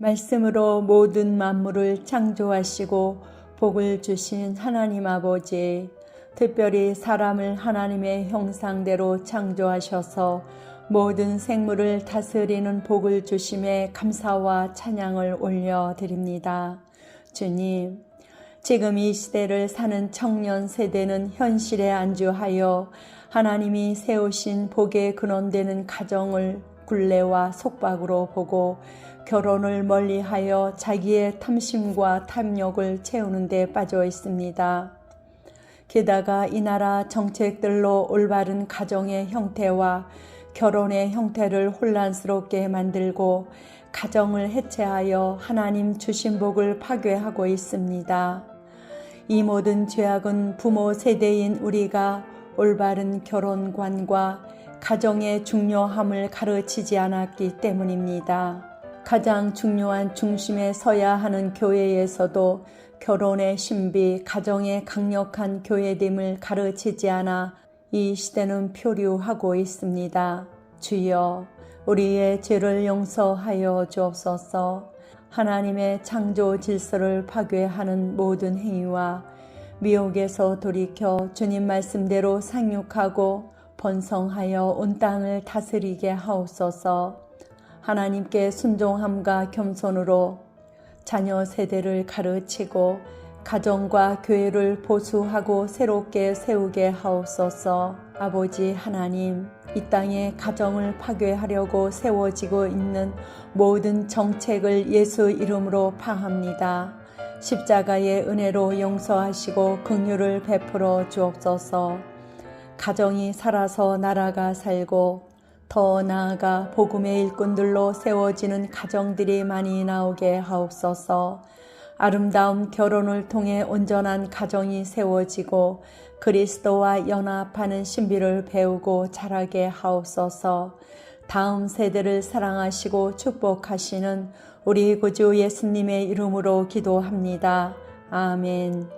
말씀으로 모든 만물을 창조하시고 복을 주신 하나님 아버지, 특별히 사람을 하나님의 형상대로 창조하셔서 모든 생물을 다스리는 복을 주심에 감사와 찬양을 올려드립니다. 주님, 지금 이 시대를 사는 청년 세대는 현실에 안주하여 하나님이 세우신 복의 근원되는 가정을 굴레와 속박으로 보고 결혼을 멀리하여 자기의 탐심과 탐욕을 채우는 데 빠져 있습니다. 게다가 이 나라 정책들로 올바른 가정의 형태와 결혼의 형태를 혼란스럽게 만들고 가정을 해체하여 하나님 주신 복을 파괴하고 있습니다. 이 모든 죄악은 부모 세대인 우리가 올바른 결혼관과 가정의 중요함을 가르치지 않았기 때문입니다. 가장 중요한 중심에 서야 하는 교회에서도 결혼의 신비, 가정의 강력한 교회됨을 가르치지 않아 이 시대는 표류하고 있습니다. 주여, 우리의 죄를 용서하여 주옵소서. 하나님의 창조 질서를 파괴하는 모든 행위와 미혹에서 돌이켜 주님 말씀대로 상륙하고 번성하여 온 땅을 다스리게 하옵소서. 하나님께 순종함과 겸손으로 자녀 세대를 가르치고 가정과 교회를 보수하고 새롭게 세우게 하옵소서. 아버지 하나님, 이 땅에 가정을 파괴하려고 세워지고 있는 모든 정책을 예수 이름으로 파합니다. 십자가의 은혜로 용서하시고 긍휼을 베풀어 주옵소서. 가정이 살아서 나라가 살고 더 나아가 복음의 일꾼들로 세워지는 가정들이 많이 나오게 하옵소서. 아름다운 결혼을 통해 온전한 가정이 세워지고 그리스도와 연합하는 신비를 배우고 자라게 하옵소서. 다음 세대를 사랑하시고 축복하시는 우리 구주 예수님의 이름으로 기도합니다. 아멘.